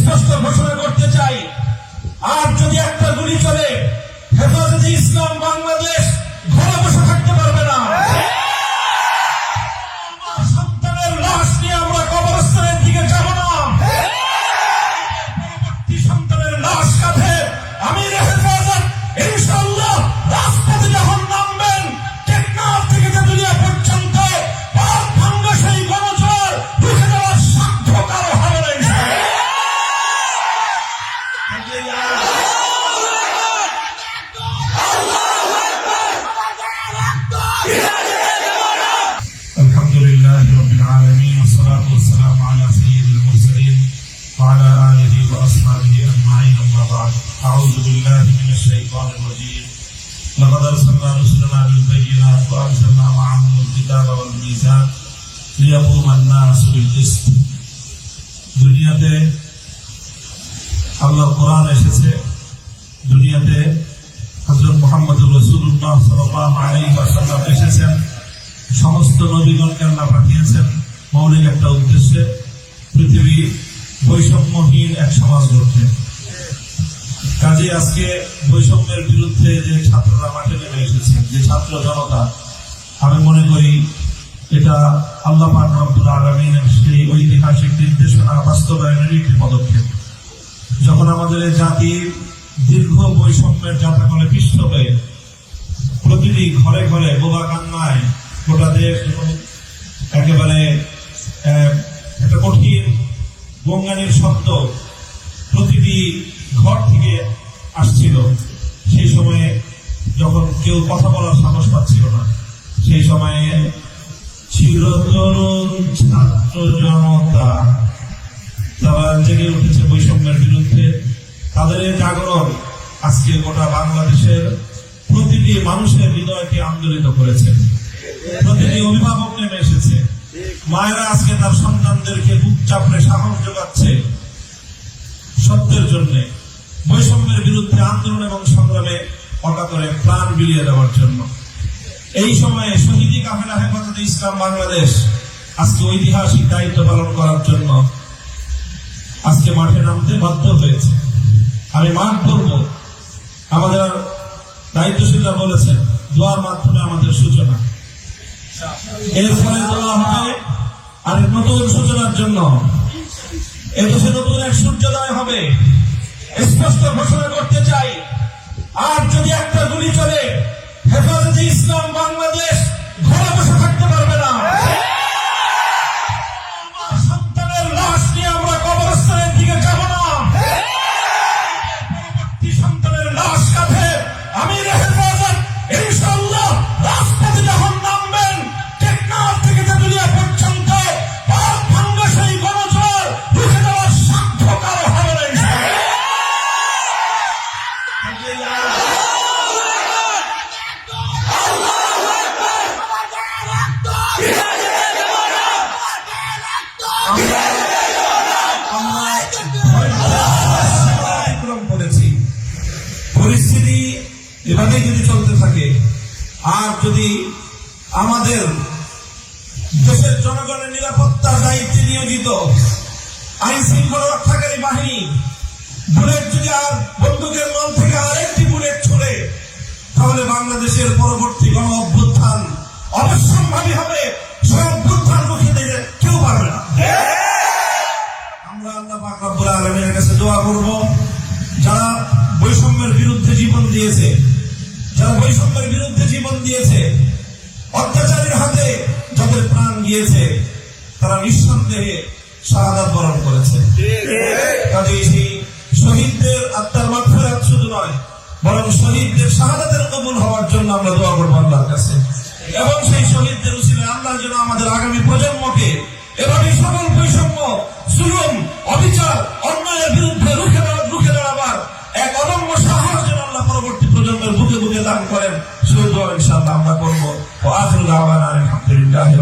স্পষ্ট ঘোষণা করতে চাই আর যদি একটা গুলি চলে হেফাজতে ইসলাম বাংলাদেশ لقد أرسلنا رسلنا بالبينات وأنزلنا معهم الكتاب والميزان ليقوم الناس بالقسط দুনিয়াতে আল্লাহর কোরআন এসেছে দুনিয়াতে হযরত মুহাম্মদুর রাসূলুল্লাহ সাল্লাল্লাহু আলাইহি ওয়াসাল্লাম এসেছেন সমস্ত নবীগণকে আল্লাহ পাঠিয়েছেন মৌলিক একটা উদ্দেশ্যে পৃথিবী বৈষম্যহীন এক সমাজ গড়তে কাজে আজকে বৈষম্যের বিরুদ্ধে যে ছাত্ররা মাঠে নেমে এসেছেন যে ছাত্র জনতা, আমি মনে করি এটা আল্লাহ পাক রব্বুল আলমিনের সেই ঐতিহাসিক নির্দেশনা বাস্তবায়নের একটি পদক্ষেপ। যখন আমাদের জাতির দীর্ঘ বৈষম্যের যাতাকলে পিষ্ট হয়ে প্রতিটি ঘরে ঘরে বোবা কান্নায় গোটা দেশ একেবারে একটা কঠিন গঙ্গানির শব্দ প্রতিটি ঘর আসছিল, সেই সময়ে যখন কেউ কথা বলার সাহস পাচ্ছিল না, সেই সময়ে চিরতরুণ ছাত্র জনতা তারা জেগে উঠেছে বৈষম্যের বিরুদ্ধে। তাদের এই জাগরণ আজকে গোটা বাংলাদেশের প্রতিটি মানুষের হৃদয়কে আন্দোলিত করেছে। প্রতিটি অভিভাবক নেমে এসেছে। মায়েরা আজকে তার সন্তানদেরকে বুক চাপড়ে সাহস যোগাচ্ছে সত্যের জন্য। বৈষম্যের বিরুদ্ধে আন্দোলন এবং সংগ্রামে অকাতরে প্রাণ বিলিয়ে দেওয়ার জন্য। এই সময়ে শহীদি কাফেলা হেফাজতে ইসলাম বাংলাদেশ আজকে ঐতিহাসিক দায়িত্ব পালন করার জন্য আজকে মাঠে নামতে বাধ্য হয়েছে। আমি মাঠ করব আমাদের দায়িত্বশীলরা বলেছেন, দোয়ার মাধ্যমে আমাদের সূচনা। এর ফলে দোয়া হবে আর নতুন সূচনার জন্য। এদেশে নতুন এক সূর্যোদয় হবে। স্পষ্ট ঘোষণা করতে চাই। আর যদি একটা গুলি চলে হেফাজতে ইসলাম বাংলাদেশ এভাবে যদি চলতে থাকে, আর যদি আমাদের দেশের জনগণের নিরাপত্তার দায়িত্বে নিয়োজিত আইন শৃঙ্খলা রক্ষাকারী বাহিনী, বুলেট যদি আর বন্দুকের মন থেকে আরেকটি বুলেট ছড়ে, তাহলে বাংলাদেশের পরবর্তী গণ অভ্যুত্থান অবশ্যম্ভাবী হবে। সে রুখে দিতে কেউ পারবে না। আমরা আল্লাহ পাক রব্বুল আলামিনের কাছে দোয়া করব। জীবন দিয়েছে। অত্যাচারীর হাতে যাদের প্রাণ গিয়েছে, তারা নিঃসন্দেহে শাহাদাত বরণ করেছে। কাজেই সেই শহীদদের আত্মার মাগফিরাত শুধু নয়, বরং শহীদদের শাহাদাতের কবুল হওয়ার জন্য আমরা দোয়া করব আল্লাহর কাছে। এবং সেই শহীদদের উচিলে আল্লাহ যেন আমাদের আগামী প্রজন্মকে এভাবে সকল বৈষম্য সুলম অবিচার, অন্যায়ের বিরুদ্ধে রুখে রুখে দাঁড়াবার এক অদম্য সাহস যেন আল্লাহ পরবর্তী প্রজন্মের বুকে বুকে দান করেন। ইনশাআল্লাহ আমরা করব। আলহামদুলিল্লাহি